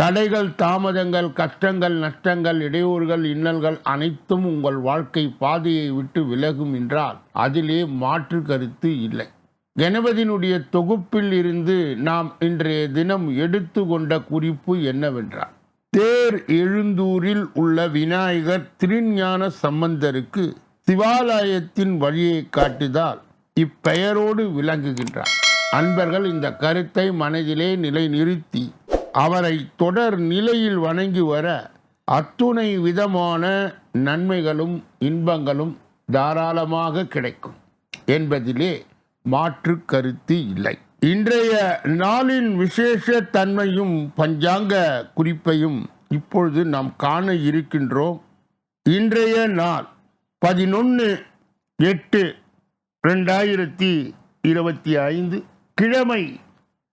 தடைகள் தாமதங்கள் கஷ்டங்கள் நஷ்டங்கள் இடையூறுகள் இன்னல்கள் அனைத்தும் உங்கள் வாழ்க்கை பாதையை விட்டு விலகும் என்றால் அதிலே மாற்று கருத்து இல்லை. கணபதியினுடைய தொகுப்பில் இருந்து நாம் இன்றைய தினம் எடுத்துக்கொண்ட குறிப்பு என்னவென்றால் தேர் எழுந்தூரில் உள்ள விநாயகர் திருஞான சம்பந்தருக்கு சிவாலயத்தின் வழியை காட்டுதால் இப்பெயரோடு விளங்குகின்றார். அன்பர்கள் இந்த கருத்தை மனதிலே நிலைநிறுத்தி அவரை தொடர் நிலையில் வணங்கி வர அத்துணை விதமான நன்மைகளும் இன்பங்களும் தாராளமாக கிடைக்கும் என்பதிலே மாற்று கருத்து இல்லை. இன்றைய நாளின் விசேஷ தன்மையும் பஞ்சாங்க குறிப்பையும் இப்பொழுது நாம் காண இருக்கின்றோம். இன்றைய நாள் பதினொன்று எட்டு ரெண்டாயிரத்தி இருபத்தி ஐந்து கிழமை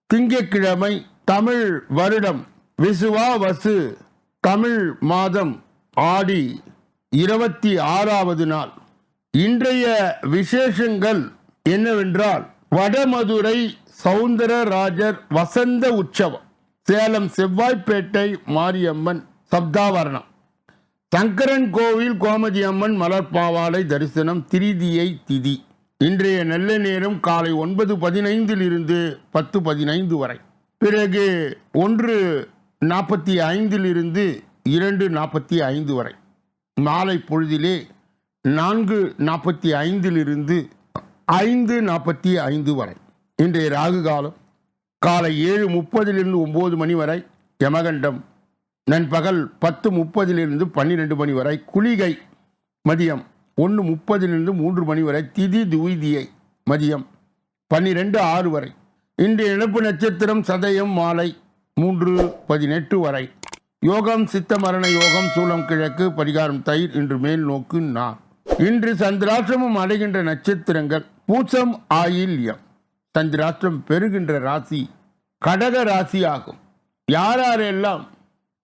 திங்கக்கிழமை தமிழ் வருடம் விசுவா வசு தமிழ் மாதம் ஆடி இருபத்தி ஆறாவது நாள். இன்றைய விசேஷங்கள் என்னவென்றால் வடமதுரை சவுந்தரராஜர் வசந்த உற்சவம் சேலம் செவ்வாய்ப்பேட்டை மாரியம்மன் சப்தாவரணம். சங்கரன் கோவில் கோமதி அம்மன் மலர்பாவாடை தரிசனம் திரிதியை திதி. இன்றைய நல்ல நேரம் காலை ஒன்பது பதினைந்தில் இருந்து பத்து பதினைந்து வரை. பிறகு ஒன்று நாற்பத்தி ஐந்திலிருந்து இரண்டு நாற்பத்தி ஐந்து வரை. மாலை பொழுதிலே நான்கு நாற்பத்தி ஐந்திலிருந்து ஐந்து நாற்பத்தி ஐந்து வரை. இன்றைய ராகு காலம் காலை ஏழு முப்பதிலிருந்து ஒம்பது மணி வரை யமகண்டம். நண்பகல் பத்து முப்பதிலிருந்து பன்னிரெண்டு மணி வரை குளிகை மதியம் ஒன்று முப்பதிலிருந்து மூன்று மணி வரை திதி துவிதியை மதியம் பன்னிரெண்டு ஆறு வரை இன்று இழப்பு நட்சத்திரம் சதயம் மாலை மூன்று பதினெட்டு வரை. யோகம் சித்த மரண யோகம் சூலம் கிழக்கு பரிகாரம் தயிர் இன்று மேல் நோக்கு நான். இன்று சந்திராசிரமம் அடைகின்ற நட்சத்திரங்கள் பூசம் ஆயில்யம். சந்திராஷ்டிரம் பெறுகின்ற ராசி கடக ராசி ஆகும் யாரெல்லாம்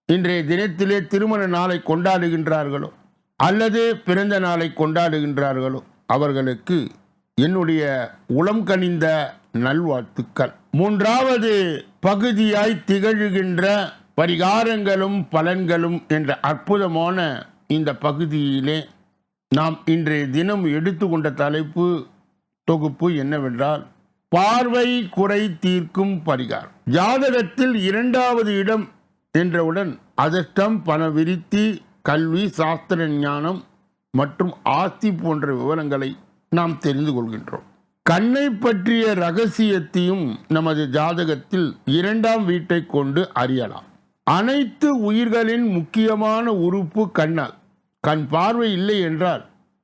இன்றைய தினத்திலே திருமண நாளை கொண்டாடுகின்றார்களோ அல்லது பிறந்த நாளை கொண்டாடுகின்றார்களோ அவர்களுக்கு என்னுடைய உளம் கனிந்த நல்வாழ்த்துக்கள். மூன்றாவது பகுதியாய் திகழ்கின்ற பரிகாரங்களும் பலன்களும் என்ற அற்புதமான இந்த பகுதியிலே நாம் இன்றைய தினம் எடுத்துக்கொண்ட தலைப்பு தொகுப்பு என்னவென்றால் பார்வை குறை தீர்க்கும் பரிகாரம். ஜாதகத்தில் இரண்டாவது இடம் என்றவுடன் அதிர்ஷ்டம் பண விருத்தி கல்வி சாஸ்திர ஞானம் மற்றும் ஆஸ்தி போன்ற விவரங்களை நாம் தெரிந்து கொள்கின்றோம். கண்ணை பற்றிய ரகசியத்தையும் நமது ஜாதகத்தில் இரண்டாம் வீட்டை கொண்டு அறியலாம். அனைத்து உயிர்களின் முக்கியமான உறுப்பு கண்ணால் கண் பார்வை இல்லை என்றால்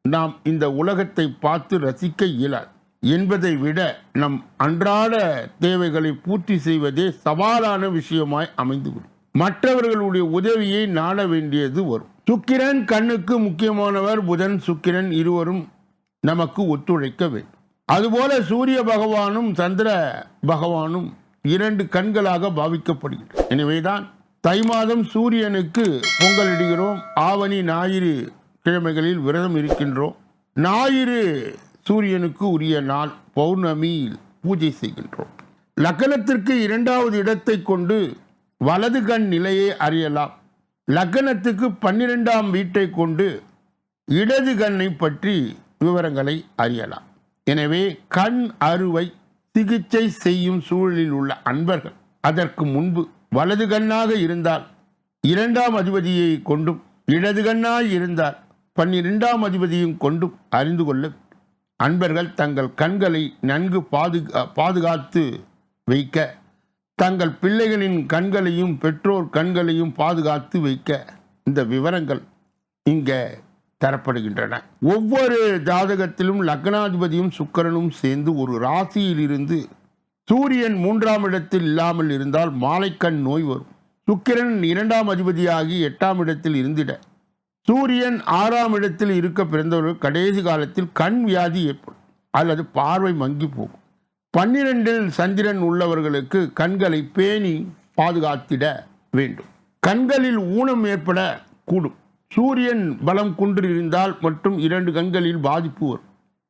நாம் இந்த உலகத்தை பார்த்து ரசிக்க இயலாது. என்பதை விட நம் அன்றாட தேவைகளை பூர்த்தி செய்வதே சவாலான விஷயமாய் அமைந்துவிடும். மற்றவர்களுடைய உதவியை நாட வேண்டியது வரும். சுக்கிரன் கண்ணுக்கு முக்கியமானவர் புதன். சுக்கிரன் இருவரும் நமக்கு ஒத்துழைக்க வேண்டும். அதுபோல சூரிய பகவானும் சந்திர பகவானும் இரண்டு கண்களாக பாவிக்கப்படுகிறது எனவேதான் தை மாதம் சூரியனுக்கு பொங்கல் இடுகிறோம் ஆவணி ஞாயிறு கிழமைகளில் விரதம் இருக்கின்றோம். ஞாயிறு சூரியனுக்கு உரிய நாள். பௌர்ணமியில் பூஜை செய்கின்றோம். லக்கணத்திற்கு இரண்டாவது இடத்தை கொண்டு வலது கண் நிலையை அறியலாம். லக்கணத்துக்கு பன்னிரெண்டாம் வீட்டை கொண்டு இடது கண்ணை பற்றி விவரங்களை அறியலாம். எனவே கண் அறுவை சிகிச்சை செய்யும் சூழலில் உள்ள அன்பர்கள் அதற்கு முன்பு வலது கண்ணாக இருந்தால் இரண்டாம் அதிபதியை கொண்டும் இடது கண்ணாய் இருந்தால் பன்னிரெண்டாம் அதிபதியும் கொண்டும் அறிந்து கொள்ள அன்பர்கள் தங்கள் கண்களை நன்கு பாதுகா பாதுகாத்து வைக்க தங்கள் பிள்ளைகளின் கண்களையும் பெற்றோர் கண்களையும் பாதுகாத்து வைக்க இந்த விவரங்கள் இங்கே தரப்படுகின்றன. ஒவ்வொரு ஜாதகத்திலும் லக்னாதிபதியும் சுக்கிரனும் சேர்ந்து ஒரு ராசியில் இருந்து சூரியன் மூன்றாம் இடத்தில் இல்லாமல் இருந்தால் மாலைக்கண் நோய் வரும். சுக்கிரன் இரண்டாம் அதிபதியாகி எட்டாம் இடத்தில் இருந்திட. சூரியன் ஆறாம் இடத்தில் இருக்க பிறந்தவர்கள் கடைசி காலத்தில் கண் வியாதி ஏற்படும். அல்லது பார்வை மங்கி போகும். பன்னிரெண்டில் சந்திரன் உள்ளவர்களுக்கு கண்களை பேணி பாதுகாத்திட வேண்டும். கண்களில் ஊனம் ஏற்பட கூடும் சூரியன் பலம் குன்றிருந்தால் மற்றும் இரண்டு கண்களில் பாதிப்பு வரும்.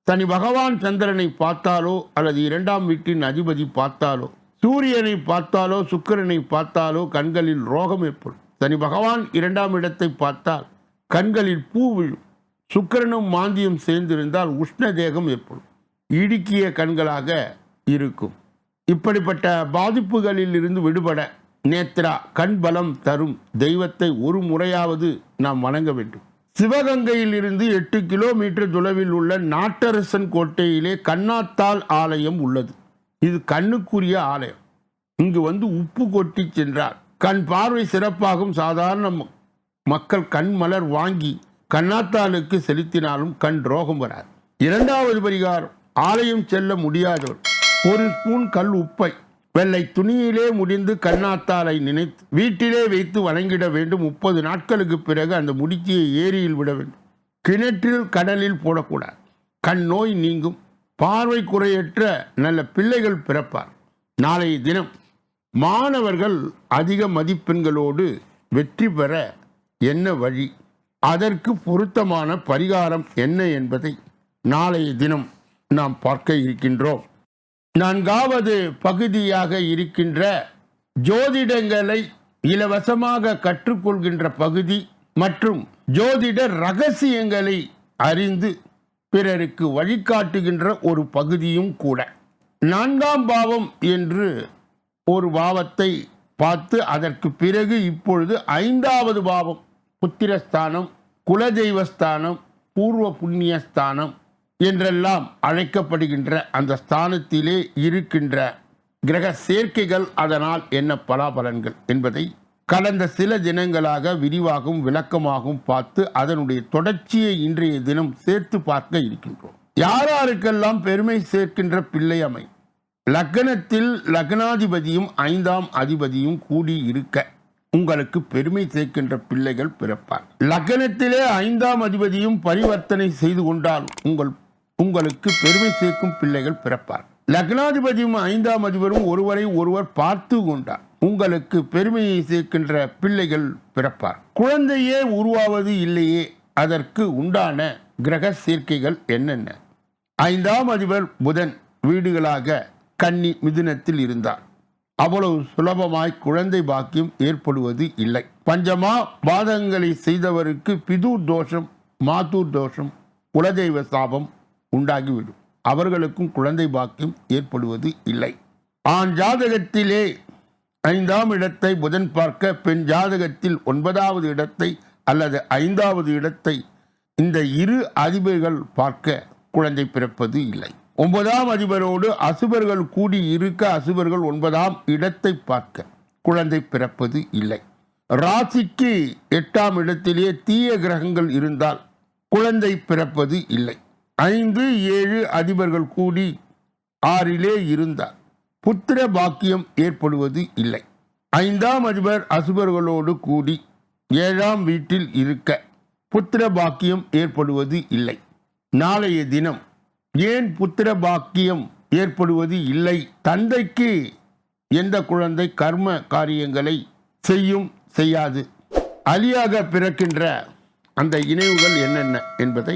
தனி பகவான் சந்திரனை பார்த்தாலோ அல்லது இரண்டாம் வீட்டின் அதிபதி பார்த்தாலோ சூரியனை பார்த்தாலோ சுக்கிரனை பார்த்தாலோ கண்களில் ரோகம் ஏற்படும். தனி பகவான் இரண்டாம் இடத்தை பார்த்தால் கண்களில் பூ விழும். சுக்கிரனும் மாந்தியம் சேர்ந்திருந்தால் உஷ்ண தேகம் ஏற்படும். இடுக்கிய கண்களாக இருக்கும். இப்படிப்பட்ட பாதிப்புகளில் இருந்து விடுபட நேத்ரா கண் பலம் தரும் தெய்வத்தை ஒரு முறையாவது நாம் வணங்க வேண்டும். சிவகங்கையில் இருந்து எட்டு கிலோமீட்டர் தொலைவில் உள்ள நாட்டரசன் கோட்டையிலே கண்ணாத்தாள் ஆலயம் உள்ளது. இது கண்ணுக்குரிய ஆலயம். இங்கு வந்து உப்பு கொட்டி சென்றார். கண் பார்வை சிறப்பாகும். சாதாரண ம- மக்கள் கண் மலர் வாங்கி கண்ணாத்தாளுக்கு செலுத்தினாலும் கண் ரோகம் வராது. இரண்டாவது பரிகாரம் ஆலயம் செல்ல முடியாதவர் ஒரு ஸ்பூன் கல் உப்பை வெள்ளை துணியிலே முடிந்து கண்ணாத்தாலை நினைத்து வீட்டிலே வைத்து வணங்கிட வேண்டும். முப்பது நாட்களுக்கு பிறகு அந்த முடிச்சியை ஏரியில் விட வேண்டும். கிணற்றில் கடலில் போடக்கூடாது. கண் நோய் நீங்கும். பார்வை குறையற்ற நல்ல பிள்ளைகள் பிறப்பார். நாளைய தினம் மாணவர்கள் அதிக மதிப்பெண்களோடு வெற்றி பெற என்ன வழி? அதற்கு பொருத்தமான பரிகாரம் என்ன என்பதை நாளைய தினம் நாம் பார்க்க இருக்கின்றோம். நான்காவது பகுதியாக இருக்கின்ற ஜோதிடங்களை இலவசமாக கற்றுக்கொள்கின்ற பகுதி மற்றும் ஜோதிட ரகசியங்களை அறிந்து பிறருக்கு வழிகாட்டுகின்ற ஒரு பகுதியும் கூட. நான்காம் பாவம் என்று ஒரு பாவத்தை பார்த்து அதற்கு பிறகு இப்பொழுது ஐந்தாவது பாவம் புத்திரஸ்தானம் குலதெய்வஸ்தானம் பூர்வ புண்ணியஸ்தானம் என்றெல்லாம் அழைக்கப்படுகின்ற அந்த ஸ்தானத்திலே இருக்கின்ற கிரக சேர்க்கைகள் அதனால் என்ன பலாபலன்கள் என்பதை கடந்த சில தினங்களாக விரிவாகவும் விளக்கமாகவும் பார்த்து அதனுடைய தொடர்ச்சியை இன்றைய தினம் சேர்த்து பார்க்க இருக்கின்றோம். யாராருக்கெல்லாம் பெருமை சேர்க்கின்ற பிள்ளை அமை? லக்னத்தில் லக்னாதிபதியும் ஐந்தாம் அதிபதியும் கூடி இருக்க உங்களுக்கு பெருமை சேர்க்கின்ற பிள்ளைகள் பிறப்பார் லக்னத்திலே ஐந்தாம் அதிபதியும் பரிவர்த்தனை செய்து கொண்டால் உங்கள் உங்களுக்கு பெருமை சேர்க்கும் பிள்ளைகள் பிறப்பார். லக்னாதிபதியும் ஐந்தாம் அதிபரும் ஒருவரை ஒருவர் பார்த்து கொண்டார். உங்களுக்கு பெருமையை சேர்க்கின்ற பிள்ளைகள் பிறப்பார். குழந்தையே உருவாவது இல்லையே அதற்கு உண்டான கிரக சேர்க்கைகள் என்னென்ன? ஐந்தாம் அதிபர் புதன் வீடுகளாக கன்னி மிதுனத்தில் இருந்தார். அவ்வளவு சுலபமாய் குழந்தை பாக்கியம் ஏற்படுவது இல்லை. பஞ்சமா பாதங்களை செய்தவருக்கு பிதூர் தோஷம் மாத்தூர் தோஷம் குலதெய்வ சாபம் உண்டாகிவிடும். அவர்களுக்கும் குழந்தை பாக்கியம் ஏற்படுவது இல்லை. ஆண் ஜாதகத்திலே ஐந்தாம் இடத்தை புதன் பார்க்க பெண் ஜாதகத்தில் ஒன்பதாவது இடத்தை அல்லது ஐந்தாவது இடத்தை இந்த இரு அதிபர்கள் பார்க்க குழந்தை பிறப்பது இல்லை. ஒன்பதாம் அதிபரோடு அசுபர்கள் கூடி இருக்க அசுபர்கள் ஒன்பதாம் இடத்தை பார்க்க குழந்தை பிறப்பது இல்லை. ராசிக்கு எட்டாம் இடத்திலே தீய கிரகங்கள் இருந்தால் குழந்தை பிறப்பது இல்லை. ஐந்து ஏழு அதிபர்கள் கூடி ஆறிலே இருந்தார் புத்திர பாக்கியம் ஏற்படுவது இல்லை. ஐந்தாம் அதிபர் அசுபர்களோடு கூடி ஏழாம் வீட்டில் இருக்க புத்திர பாக்கியம் ஏற்படுவது இல்லை. நாளைய தினம் ஏன் புத்திர பாக்கியம் ஏற்படுவது இல்லை? தந்தைக்கு எந்த குழந்தை கர்ம காரியங்களை செய்யும் செய்யாது? அலியாக பிறக்கின்ற அந்த இணைவுகள் என்னென்ன என்பதை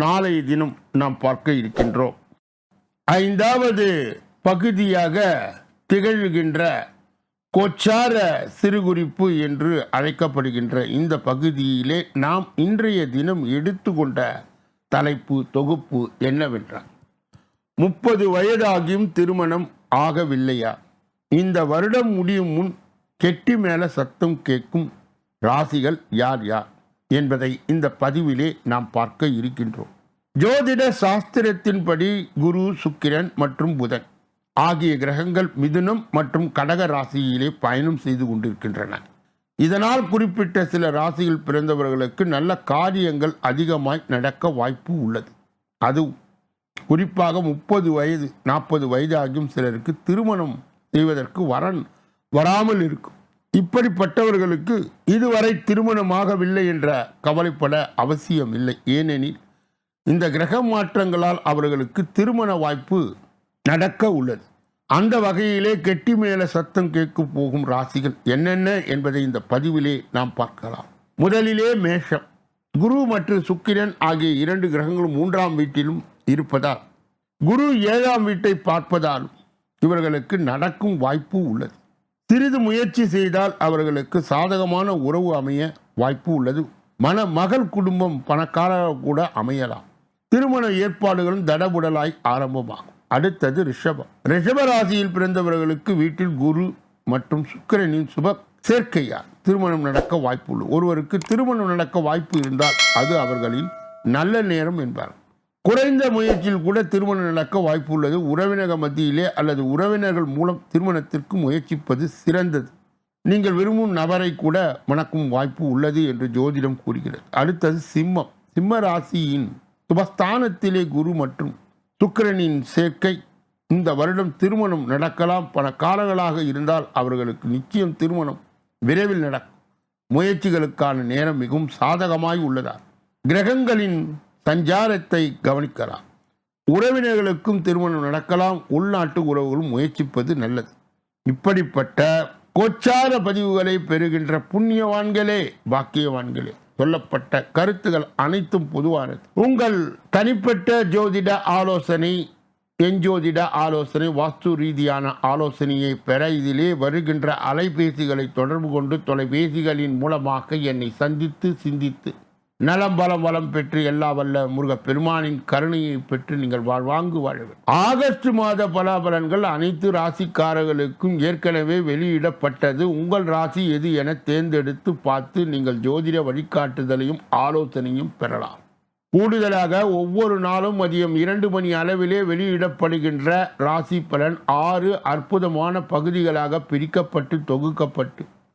நாளைய தினம் நாம் பார்க்க இருக்கின்றோம். ஐந்தாவது பகுதியாக திகழ்கின்ற கோச்சார சிறுகுறிப்பு என்று அழைக்கப்படுகின்ற இந்த பகுதியிலே நாம் இன்றைய தினம் எடுத்துக்கொண்ட தலைப்பு தொகுப்பு என்னவென்றால் முப்பது வயதாகியும் திருமணம் ஆகவில்லையா? இந்த வருடம் முடியும் முன் கெட்டி மேலே சத்தம் கேட்கும் ராசிகள் யார் யார்? என்பதை இந்த பதிவிலே நாம் பார்க்க இருக்கின்றோம். ஜோதிட சாஸ்திரத்தின்படி குரு சுக்கிரன் மற்றும் புதன் ஆகிய கிரகங்கள் மிதுனம் மற்றும் கடக ராசியிலே பயணம் செய்து கொண்டிருக்கின்றன. இதனால் குறிப்பிட்ட சில ராசியில் பிறந்தவர்களுக்கு நல்ல காரியங்கள் அதிகமாய் நடக்க வாய்ப்பு உள்ளது. அது குறிப்பாக முப்பது வயது நாற்பது வயது ஆகியும் சிலருக்கு திருமணம் செய்வதற்கு வரன் வராமல் இருக்கும். இப்படிப்பட்டவர்களுக்கு இதுவரை திருமணமாகவில்லை என்ற கவலைப்பட அவசியம் இல்லை ஏனெனில் இந்த கிரக மாற்றங்களால் அவர்களுக்கு திருமண வாய்ப்பு நடக்க உள்ளது. அந்த வகையிலே கெட்டி மேல சத்தம் கேட்க போகும் ராசிகள் என்னென்ன என்பதை இந்த பதிவிலே நாம் பார்க்கலாம். முதலிலே மேஷம். குரு மற்றும் சுக்கிரன் ஆகிய இரண்டு கிரகங்களும் மூன்றாம் வீட்டிலும் இருப்பதால் குரு ஏழாம் வீட்டை பார்ப்பதாலும் இவர்களுக்கு நடக்கும் வாய்ப்பு உள்ளது. சிறிது முயற்சி செய்தால் அவர்களுக்கு சாதகமான உறவு அமைய வாய்ப்பு உள்ளது. மன மகள் குடும்பம் பணக்காரராக கூட அமையலாம். திருமண ஏற்பாடுகளும் தடபுடலாய் ஆரம்பமாகும். அடுத்தது ரிஷபம். ரிஷப ராசியில் பிறந்தவர்களுக்கு வீட்டில் குரு மற்றும் சுக்கிரனின் சுப சேர்க்கையால் திருமணம் நடக்க வாய்ப்பு உள்ளது ஒருவருக்கு திருமணம் நடக்க வாய்ப்பு இருந்தால் அது அவர்களின் நல்ல நேரம் என்பார். குறைந்த முயற்சியில் கூட திருமணம் நடக்க வாய்ப்பு உள்ளது உறவினர்கள் மத்தியிலே அல்லது உறவினர்கள் மூலம் திருமணத்திற்கு முயற்சிப்பது சிறந்தது. நீங்கள் விரும்பும் நபரை கூட மணக்கும் வாய்ப்பு உள்ளது என்று ஜோதிடம் கூறுகிறது. அடுத்தது சிம்மம். சிம்ம ராசியின் சுபஸ்தானத்திலே குரு மற்றும் சுக்கரனின் சேர்க்கை. இந்த வருடம் திருமணம் நடக்கலாம். பல காலங்களாக இருந்தால் அவர்களுக்கு நிச்சயம் திருமணம் விரைவில் நடக்கும். முயற்சிகளுக்கான நேரம் மிகவும் சாதகமாய் உள்ளதா கிரகங்களின் சஞ்சாரத்தை கவனிக்கலாம். உறவினர்களுக்கும் திருமணம் நடக்கலாம். உள்நாட்டு உறவுகளும் முயற்சிப்பது நல்லது. இப்படிப்பட்ட கோச்சார பதிவுகளை பெறுகின்ற புண்ணியவான்களே பாக்கியவான்களே சொல்லப்பட்ட கருத்துகள் அனைத்தும் பொதுவானது. உங்கள் தனிப்பட்ட ஜோதிட ஆலோசனை எஞ்சோதிட ஆலோசனை வாஸ்து ரீதியான ஆலோசனையை பெற இதிலே வருகின்ற அலைபேசிகளை தொடர்பு கொண்டு தொலைபேசிகளின் மூலமாக என்னை சந்தித்து சிந்தித்து நலம் பலம் வளம் பெற்று எல்லா வல்ல முருகப் பெருமானின் கருணையை பெற்று நீங்கள் வாழ்வாங்கு வாழவே ஆகஸ்ட் மாத பலாபலன்கள் அனைத்து ராசிக்காரர்களுக்கும் ஏற்கனவே வெளியிடப்பட்டது. உங்கள் ராசி எது என தேர்ந்தெடுத்து பார்த்து நீங்கள் ஜோதிட வழிகாட்டுதலையும் ஆலோசனையும் பெறலாம். கூடுதலாக ஒவ்வொரு நாளும் மதியம் இரண்டு மணி அளவிலே வெளியிடப்படுகின்ற ராசி பலன் ஆறு அற்புதமான பகுதிகளாக பிரிக்கப்பட்டு தொகுக்கப்பட்டு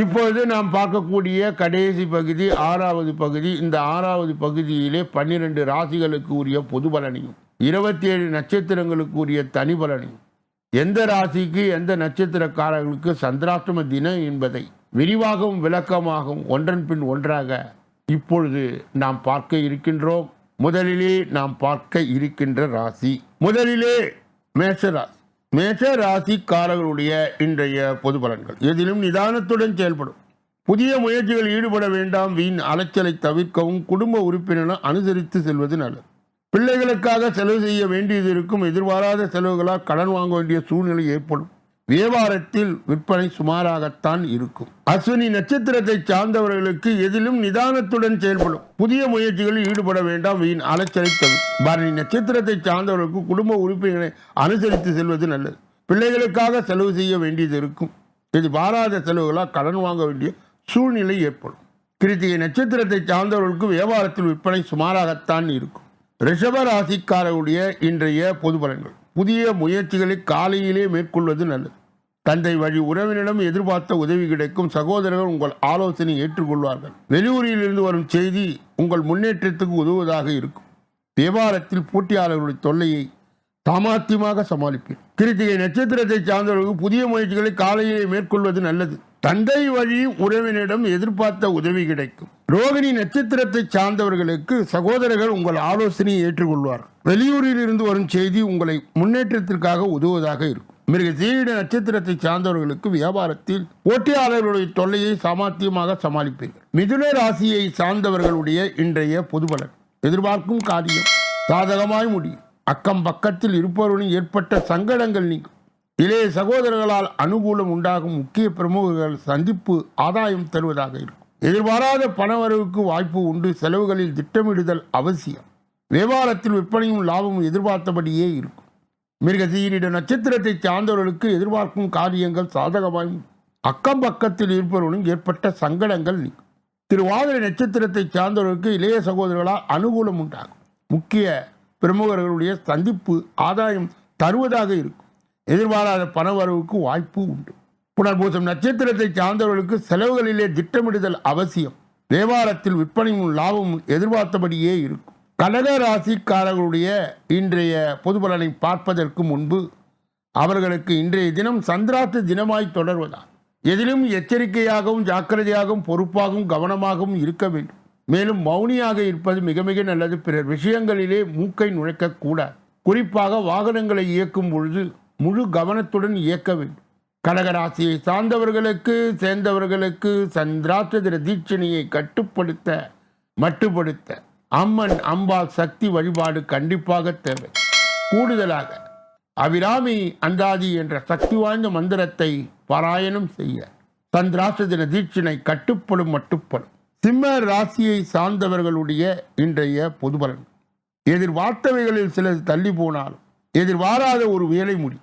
இப்பொழுது நாம் பார்க்கக்கூடிய கடைசி பகுதி ஆறாவது பகுதி. இந்த ஆறாவது பகுதியிலே பன்னிரண்டு ராசிகளுக்கு உரிய பொது பலனையும் இருபத்தி ஏழு நட்சத்திரங்களுக்கு உரிய தனி பலனையும் எந்த ராசிக்கு எந்த நட்சத்திரக்காரர்களுக்கு சந்திராஷ்டம தினம் என்பதை விரிவாகவும் விளக்கமாகவும் ஒன்றன் பின் ஒன்றாக இப்பொழுது நாம் பார்க்க இருக்கின்றோம். முதலிலே நாம் பார்க்க இருக்கின்ற ராசி முதலிலே மேஷராசி மேஷ ராசிக்காரர்களுடைய இன்றைய பொது பலன்கள். எதிலும் நிதானத்துடன் செயல்படும். புதிய முயற்சிகள் ஈடுபட வேண்டாம். வீண் அலைச்சலை தவிர்க்கவும் குடும்ப உறுப்பினரை அனுசரித்து செல்வது நல்லது. பிள்ளைகளுக்காக செலவு செய்ய வேண்டியது இருக்கும். எதிர்பாராத செலவுகளால் கடன் வாங்க வேண்டிய சூழ்நிலை ஏற்படும். வியாபாரத்தில் விற்பனை சுமாராகத்தான் இருக்கும். அஸ்வினி நட்சத்திரத்தை சார்ந்தவர்களுக்கு எதிலும் நிதானத்துடன் செயல்படும். புதிய முயற்சிகளில் ஈடுபட வேண்டாம் வீண் அலைச்சலை தவிர. பரணி நட்சத்திரத்தை சார்ந்தவர்களுக்கு குடும்ப உறுப்பினரை அனுசரித்து செல்வது நல்லது. பிள்ளைகளுக்காக செலவு செய்ய வேண்டியது இருக்கும். இது பாராத செலவுகளால் கடன் வாங்க வேண்டிய சூழ்நிலை ஏற்படும். கிருத்திகை நட்சத்திரத்தை சார்ந்தவர்களுக்கு வியாபாரத்தில் விற்பனை சுமாராகத்தான் இருக்கும். ரிஷப ராசிக்காரருடைய இன்றைய பொது பலன்கள். புதிய முயற்சிகளை காலையிலே மேற்கொள்வது நல்லது. தந்தை வழி உறவினரிடம் எதிர்பார்த்த உதவி கிடைக்கும். சகோதரர்கள் உங்கள் ஆலோசனை ஏற்றுக்கொள்வார்கள். வெளியூரில் இருந்து வரும் செய்தி உங்கள் முன்னேற்றத்துக்கு உதவுவதாக இருக்கும். வியாபாரத்தில் போட்டியாளர்களுடைய தொல்லையை தாமாத்தியமாக சமாளிப்பேன் கிருத்திகை நட்சத்திரத்தை சார்ந்தவர்களுக்கு புதிய முயற்சிகளை காலையிலே மேற்கொள்வது நல்லது. தந்தை வழி உறவினரிடம் எதிர்பார்த்த உதவி கிடைக்கும். ரோகிணி நட்சத்திரத்தை சார்ந்தவர்களுக்கு சகோதரர்கள் உங்கள் ஆலோசனையை ஏற்றுக்கொள்வார். வெளியூரில் இருந்து வரும் செய்தி உங்களை முன்னேற்றத்திற்காக உதவுவதாக இருக்கும். மிருக சீட நட்சத்திரத்தை சார்ந்தவர்களுக்கு வியாபாரத்தில் போட்டியாளர்களுடைய தொல்லையை சாமர்த்தியமாக சமாளிப்பீர்கள். மிதுன ராசியை சார்ந்தவர்களுடைய இன்றைய பொதுபலன். எதிர்பார்க்கும் காரியம் சாதகமாய் முடியும். அக்கம் பக்கத்தில் இருப்பவர்களும் ஏற்பட்ட சங்கடங்கள் நீங்கும். இளைய சகோதரர்களால் அனுகூலம் உண்டாகும் முக்கிய பிரமுகர்கள் சந்திப்பு ஆதாயம் தருவதாக இருக்கும். எதிர்பாராத பணவரவுக்கு வாய்ப்பு உண்டு. செலவுகளில் திட்டமிடுதல் அவசியம். வியாபாரத்தில் விற்பனையும் லாபமும் எதிர்பார்த்தபடியே இருக்கும். மிருகசீரிட நட்சத்திரத்தை சார்ந்தவர்களுக்கு எதிர்பார்க்கும் காரியங்கள் சாதகமாயும் அக்கம் பக்கத்தில் இருப்பவர்களும் ஏற்பட்ட சங்கடங்கள் நீங்கும் திருவாதிரை நட்சத்திரத்தை சார்ந்தவர்களுக்கு இளைய சகோதரர்களால் அனுகூலம் உண்டாகும். முக்கிய பிரமுகர்களுடைய சந்திப்பு ஆதாயம் தருவதாக இருக்கும். எதிர்பாராத பணவரவுக்கு வாய்ப்பு உண்டு. புனர்பூசம் நட்சத்திரத்தை சார்ந்தவர்களுக்கு செலவுகளிலே திட்டமிடுதல் அவசியம். வியாபாரத்தில் விற்பனையும் லாபமும் எதிர்பார்த்தபடியே இருக்கும். கடக ராசிக்காரர்களுடைய இன்றைய பொது பலனை பார்ப்பதற்கு முன்பு அவர்களுக்கு இன்றைய தினம் சந்திராத்து தினமாய் தொடர்வதால் எதிலும் எச்சரிக்கையாகவும் ஜாக்கிரதையாகவும் பொறுப்பாகவும் கவனமாகவும் இருக்க வேண்டும். மேலும் மௌனியாக இருப்பது மிக மிக நல்லது. பிறர் விஷயங்களிலே மூக்கை நுழைக்கக்கூடாது. குறிப்பாக வாகனங்களை இயக்கும் பொழுது முழு கவனத்துடன் இயக்க வேண்டும். கடகராசியை சார்ந்தவர்களுக்கு சேர்ந்தவர்களுக்கு சந்திராஷ்டதிர தீட்சணையை கட்டுப்படுத்த மட்டுப்படுத்த அம்மன் அம்பாள் சக்தி வழிபாடு கண்டிப்பாக தேவை. கூடுதலாக அபிராமி அந்தாதி என்ற சக்தி வாய்ந்த மந்திரத்தை பாராயணம் செய்ய சந்திராஷ்ட தீட்சினை கட்டுப்படும் மட்டுப்படும். சிம்ம ராசியை சார்ந்தவர்களுடைய இன்றைய பொதுபலன். எதிர்பார்த்தவைகளில் சிலது தள்ளி போனாலும் எதிர்பாராத ஒரு வேலை முடி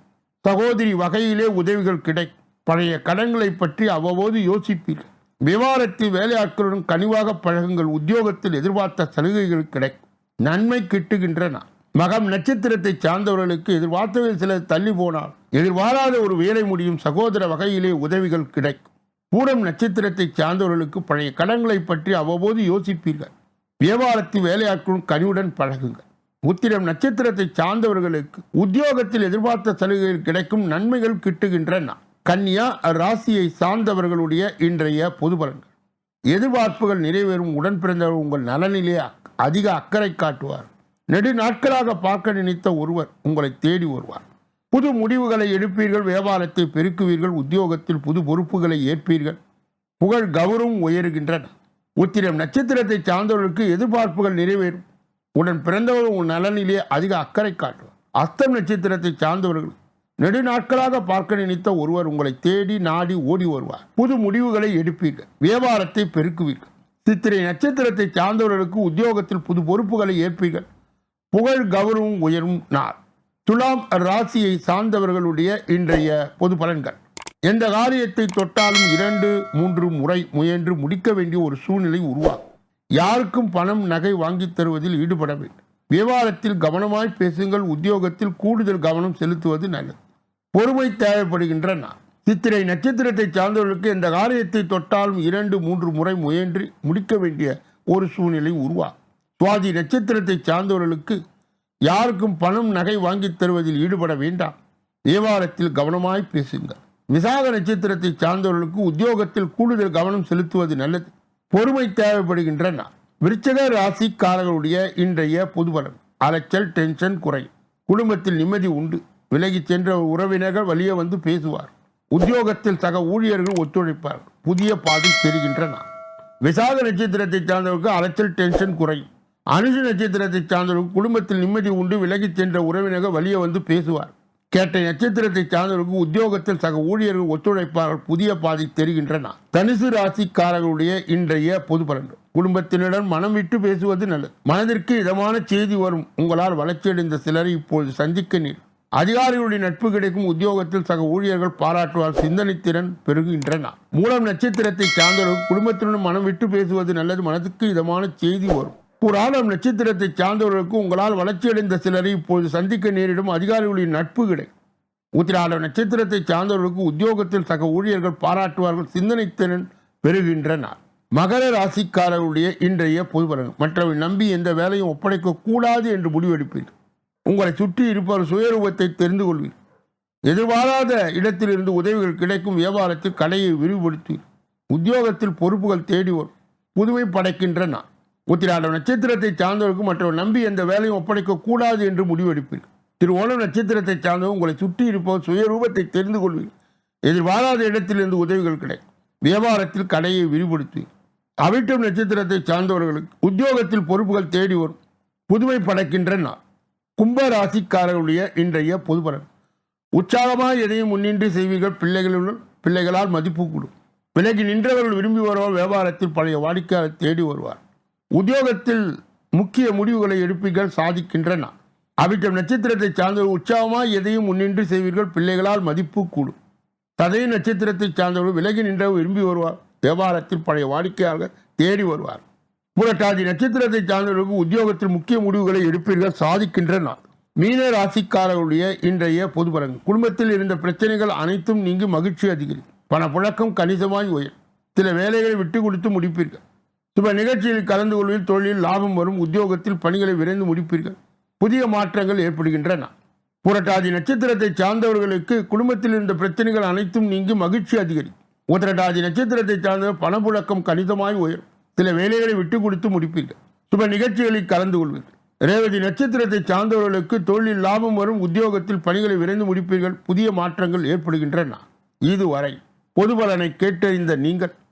சகோதரி வகையிலே உதவிகள் கிடை பழைய கடன்களை பற்றி அவ்வப்போது யோசிப்பீர்கள் விவாதத்தில் வேலையாட்களுடன் கனிவாக பழகுங்கள். உத்தியோகத்தில் எதிர்பார்த்த சலுகைகள் கிடைக்கும் நன்மை கிட்டுகின்றன. மகம் நட்சத்திரத்தை சார்ந்தவர்களுக்கு எதிர்பார்த்தவை சில தள்ளி போனால் எதிர்பாராத ஒரு வேலை முடியும் சகோதர வகையிலே உதவிகள் கிடைக்கும் பூரம் நட்சத்திரத்தை சார்ந்தவர்களுக்கு பழைய கடன்களை பற்றி அவ்வப்போது யோசிப்பீர்கள். வியாபாரத்தில் வேலையாட்களும் கனிவுடன் பழகுங்கள். உத்திரம் நட்சத்திரத்தை சார்ந்தவர்களுக்கு உத்தியோகத்தில் எதிர்பார்த்த சலுகைகள் கிடைக்கும் நன்மைகள் கிட்டுகின்றன. கன்னியா ராசியை சார்ந்தவர்களுடைய இன்றைய பொது பலன்கள். எதிர்பார்ப்புகள் நிறைவேறும் உடன் பிறந்தவர் உங்கள் நலனிலே அதிக அக்கறை காட்டுவார். நெடு நாட்களாக பார்க்க நினைத்த ஒருவர் உங்களை தேடி வருவார். புது முடிவுகளை எடுப்பீர்கள் வியாபாரத்தை பெருக்குவீர்கள் உத்தியோகத்தில் புது பொறுப்புகளை ஏற்பீர்கள். புகழ் கௌரவம் உயருகின்றன. உத்திரம் நட்சத்திரத்தை சார்ந்தவர்களுக்கு எதிர்பார்ப்புகள் நிறைவேறும். உடன் பிறந்தவர் உன் நலனிலே அதிக அக்கறை காட்டுவார் அஸ்தம் நட்சத்திரத்தை சார்ந்தவர்கள் நெடு நாட்களாக பார்க்க நினைத்த ஒருவர் உங்களை தேடி நாடி ஓடி வருவார். புது முடிவுகளை எடுப்பீர்கள். வியாபாரத்தை பெருக்குவீர்கள். சித்திரை நட்சத்திரத்தை சார்ந்தவர்களுக்கு உத்தியோகத்தில் புது பொறுப்புகளை ஏற்பீர்கள். புகழ் கௌரவம் உயரும் நாள். துலாம் ராசியை சார்ந்தவர்களுடைய இன்றைய பொது பலன்கள். எந்த காரியத்தை தொட்டாலும் இரண்டு மூன்று முறை முயன்று முடிக்க வேண்டிய ஒரு சூழ்நிலை உருவாகும். யாருக்கும் பணம் நகை வாங்கித் தருவதில் ஈடுபட வேண்டும். விவகாரத்தில் கவனமாய் பேசுங்கள் உத்தியோகத்தில் கூடுதல் கவனம் செலுத்துவது நல்லது. பொறுமை தேவைப்படுகின்ற நான் சித்திரை நட்சத்திரத்தை சார்ந்தவர்களுக்கு எந்த காரியத்தை தொட்டாலும் இரண்டு மூன்று முறை முயன்று முடிக்க வேண்டிய ஒரு சூழ்நிலை உருவாகும். சுவாதி நட்சத்திரத்தை சார்ந்தவர்களுக்கு யாருக்கும் பணம் நகை வாங்கித் தருவதில் ஈடுபட வேண்டாம். விவகாரத்தில் கவனமாய் பேசுங்கள். விசாக நட்சத்திரத்தை சார்ந்தவர்களுக்கு உத்தியோகத்தில் கூடுதல் கவனம் செலுத்துவது நல்லது. பொறுமை தேவைப்படுகின்ற விருச்சக ராசிக்காரர்களுடைய இன்றைய பொதுபலன் அலைச்சல் டென்ஷன் குறையும் குடும்பத்தில் நிம்மதி உண்டு. விலகிச் சென்ற உறவினர்கள் வழியே வந்து பேசுவார். உத்தியோகத்தில் சக ஊழியர்கள் ஒத்துழைப்பார். புதிய பாதை தெரிகின்றன விசாக நட்சத்திரத்தை சார்ந்தவருக்கு அலைச்சல் டென்ஷன் குறையும் அனுஷ நட்சத்திரத்தை சார்ந்தவருக்கு குடும்பத்தில் நிம்மதி உண்டு. விலகிச் சென்ற உறவினர்கள் வழியே வந்து பேசுவார். கேட்ட நட்சத்திரத்தை சார்ந்தவர்களுக்கு உத்தியோகத்தில் சக ஊழியர்கள் ஒத்துழைப்பார்கள் புதிய பாதை தெரிகின்றன. தனுசு ராசிக்காரர்களுடைய இன்றைய பொது பலன்கள். குடும்பத்தினருடன் மனம் விட்டு பேசுவது நல்லது. மனதிற்கு இதமான செய்தி வரும். உங்களால் வளர்ச்சியடைந்த சிலரை இப்போது சந்திக்க நீர். அதிகாரிகளுடைய நட்பு கிடைக்கும். உத்தியோகத்தில் சக ஊழியர்கள் பாராட்டுவார். சிந்தனை திறன் பெருகுகின்றன மூலம் நட்சத்திரத்தை சார்ந்தவர்கள் குடும்பத்தினுடன் மனம் விட்டு பேசுவது நல்லது. மனதுக்கு இதமான செய்தி வரும். புராணம் நட்சத்திரத்தை சார்ந்தவர்களுக்கு உங்களால் வளர்ச்சியடைந்த சிலரை இப்போது சந்திக்க நேரிடும் அதிகாரிகளின் நட்பு கிடைக்கும். உத்திராடம் நட்சத்திரத்தை சார்ந்தவர்களுக்கு உத்தியோகத்தில் சக ஊழியர்கள் பாராட்டுவார்கள் சிந்தனை திறன் பெறுகின்றனர். மகர ராசிக்காரர்களுடைய இன்றைய பொதுபலன் மற்றவை நம்பி எந்த வேலையும் ஒப்படைக்க கூடாது என்று முடிவெடுப்பீர்கள். உங்களை சுற்றி இருப்பவர் சுயரூபத்தை தெரிந்து கொள்வீர்கள். எதிர்பாராத இடத்திலிருந்து உதவிகள் கிடைக்கும் வியாபாரத்தில் கடையை விரிவுபடுத்துவீர் உத்தியோகத்தில் பொறுப்புகள் தேடி வரும். புதுமை படைக்கின்ற நான் உத்திராட நட்சத்திரத்தை சார்ந்தவருக்கு மற்றவர் நம்பி எந்த வேலையும் ஒப்படைக்க கூடாது என்று முடிவெடுப்பீர்கள் திரு ஓணம் நட்சத்திரத்தை சார்ந்தவர் உங்களை சுற்றி இருப்பவர் சுயரூபத்தை தெரிந்து கொள்வீர்கள் எதிர்பாராத இடத்திலிருந்து உதவிகள் கிடைக்கும் வியாபாரத்தில் கடையை விரிவுபடுத்துவீர்கள் அவிட்டம் நட்சத்திரத்தை சார்ந்தவர்களுக்கு உத்தியோகத்தில் பொறுப்புகள் தேடி வரும். புதுமை படைக்கின்ற நாள். கும்ப ராசிக்காரர்களுடைய இன்றைய பொதுபலன். உற்சாகமாக எதையும் முன்னின்று செய்வீர்கள். பிள்ளைகளுடன் பிள்ளைகளால் மதிப்பு கூடும். விலகி நின்றவர்கள் விரும்பி வருவார். வியாபாரத்தில் பழைய வாடிக்கையாளர் தேடி வருவார். உத்தியோகத்தில் முக்கிய முடிவுகளை எடுப்பீர்கள் சாதிக்கின்றன. அவிட்டம் நட்சத்திரத்தை சார்ந்தவர்கள் உற்சாகமாக எதையும் முன்னின்று செய்வீர்கள் பிள்ளைகளால் மதிப்பு கூடும். சதய நட்சத்திரத்தை சார்ந்தவர்கள் விலகி நின்ற விரும்பி வருவார். வியாபாரத்தில் பழைய வாடிக்கையாக தேடி வருவார். புரட்டாதி நட்சத்திரத்தை சார்ந்தவர்களுக்கு உத்தியோகத்தில் முக்கிய முடிவுகளை எடுப்பீர்கள் சாதிக்கின்ற நாள் மீன ராசிக்காரர்களுடைய இன்றைய பொதுபலன் குடும்பத்தில் இருந்த பிரச்சனைகள் அனைத்தும் நீங்கி மகிழ்ச்சி அதிகரிக்கும். பணப்புழக்கம் கணிசமாய் உயரும். சில வேலைகளை விட்டு கொடுத்து முடிப்பீர்கள். சுப நிகழ்ச்சியில் கலந்து கொள்வதில் தொழிலில் லாபம் வரும் உத்தியோகத்தில் பணிகளை விரைந்து முடிப்பீர்கள். புதிய மாற்றங்கள் ஏற்படுகின்றன. புரட்டாதி நட்சத்திரத்தை சார்ந்தவர்களுக்கு குடும்பத்தில் இருந்த பிரச்சனைகள் அனைத்தும் நீங்கி மகிழ்ச்சி அதிகரிக்கும் உத்திரட்டாதி நட்சத்திரத்தை சார்ந்தவர் பணப்புழக்கம் கணிதமாய் உயரும். சில வேலைகளை விட்டு கொடுத்து முடிப்பீர்கள். சுப நிகழ்ச்சிகளில் கலந்து கொள்வீர்கள். ரேவதி நட்சத்திரத்தை சார்ந்தவர்களுக்கு தொழிலில் லாபம் வரும் உத்தியோகத்தில் பணிகளை விரைந்து முடிப்பீர்கள். புதிய மாற்றங்கள் ஏற்படுகின்றன. இதுவரை பொது பலனை கேட்டறிந்த நீங்கள்